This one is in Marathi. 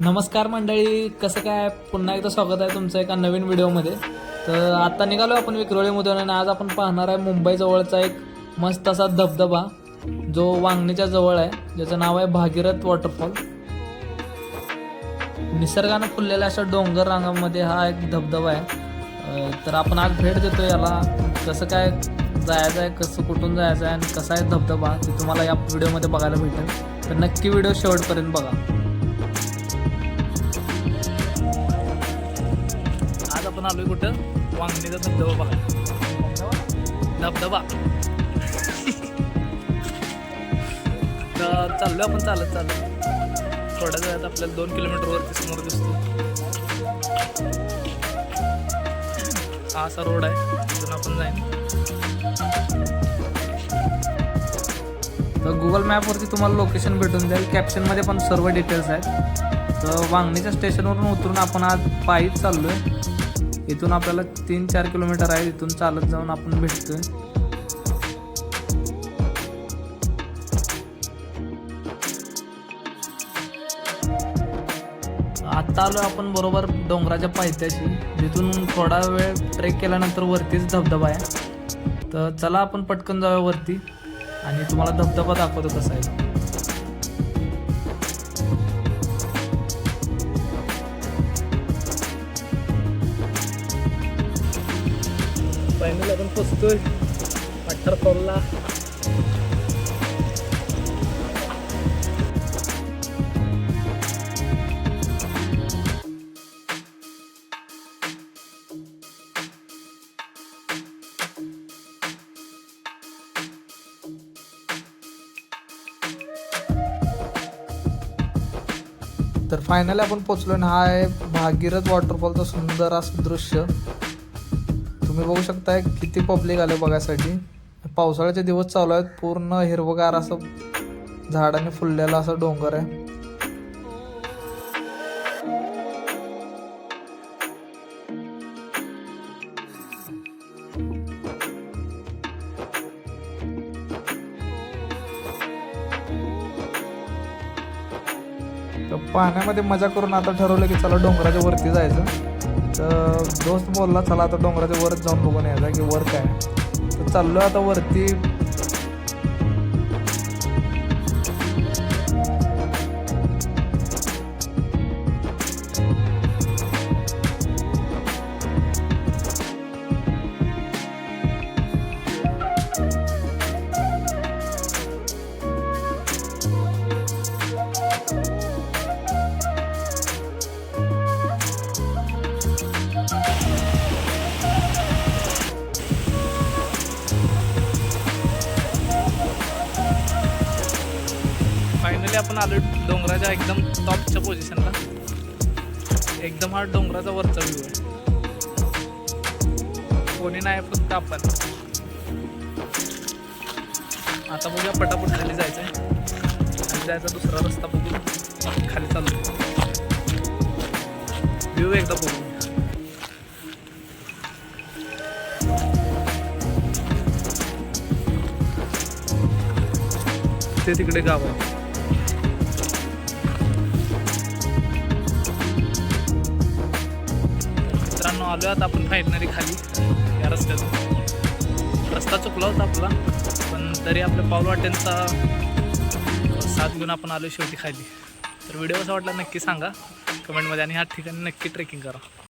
नमस्कार मंडळी कसं काय? पुन्हा एकदा स्वागत आहे तुमचं एका नवीन व्हिडिओमध्ये. तर आत्ता निघालो आपण विक्रोळीमधून आणि आज आपण पाहणार आहे मुंबईजवळचा एक मस्त असा धबधबा जो वांगणीच्या जवळ आहे. ज्याचं नाव आहे भागीरथ वॉटरफॉल. निसर्गानं फुललेल्या अशा डोंगर रांगामध्ये हा एक धबधबा आहे. तर आपण आज भेट देतो याला. कसं काय जायचं आहे कसं कुठून जायचं आहे आणि कसा आहे धबधबा ते तुम्हाला या व्हिडिओमध्ये बघायला भेटेल. तर नक्की व्हिडिओ शेवटपर्यंत बघा. आपण आलोय कुठं? वांगणीचा धबधबा बघा. धबधबा. तर चाललो आपण चालत चालत. थोड्या वेळात आपल्याला दोन किलोमीटर वरती समोर दिसतो. हा असा रोड आहे तिथून आपण जाईन. तर गुगल मॅपवरती तुम्हाला लोकेशन भेटून जाईल. कॅप्शनमध्ये पण सर्व डिटेल्स आहेत. तर वांगणीच्या स्टेशनवरून उतरून आपण आज पायीच चाललो आहे इथून आपल्याला तीन चार किलोमीटर आहे इथून चालत जाऊन आपण भेटतोय. आत्ता आलो आपण बरोबर डोंगराच्या पायथ्याशी जिथून थोडा वेळ ट्रेक केल्यानंतर वरतीच धबधबा आहे. तर चला आपण पटकन जाऊया वरती आणि तुम्हाला धबधबा दाखवतो कसा आहे. फायनल आपण पोचतोय. वॉटरफॉलला तर फायनली आपण पोचलो ना हा आहे भागीरथ वॉटरफॉलचं सुंदर असं दृश्य. तुम्ही बघू शकताय किती पब्लिक आले बघायसाठी. पावसाळ्याचे दिवस चालू आहेत पूर्ण हिरवगार असं झाडाने फुललेला असं डोंगर आहे. तर पाण्यामध्ये मजा करून आता ठरवलं की चला डोंगराच्या वरती जायचं. तर दोस्त बोलला चला आता डोंगराच्या वरच जाऊन बघून यायचा की वर काय तर चाललो आता वरती. फायनली आपण आलो डोंगराच्या एकदम टॉपच्या पोझिशनला एकदम हा डोंगराचा वरचा व्ह्यू आहे. कोणी नाही फक्त आपण. आता बघूया पटापट खाली जायचं आहे खाली जायचा दुसरा रस्ता बघून खाली चालू व्ह्यू एकदा बघू ते तिकडे गाव. आहे मित्रांनो आलो आता आपण फायनली खाली. या रस्त्यातून. रस्ता चुकला होता आपला पण तरी आपल्या पाऊल वाटेंचा साथ घेऊन आपण आलो शेवटी खाली. तर व्हिडिओ कसा वाटला नक्की सांगा. कमेंटमध्ये आणि ह्या ठिकाणी नक्की ट्रेकिंग करा.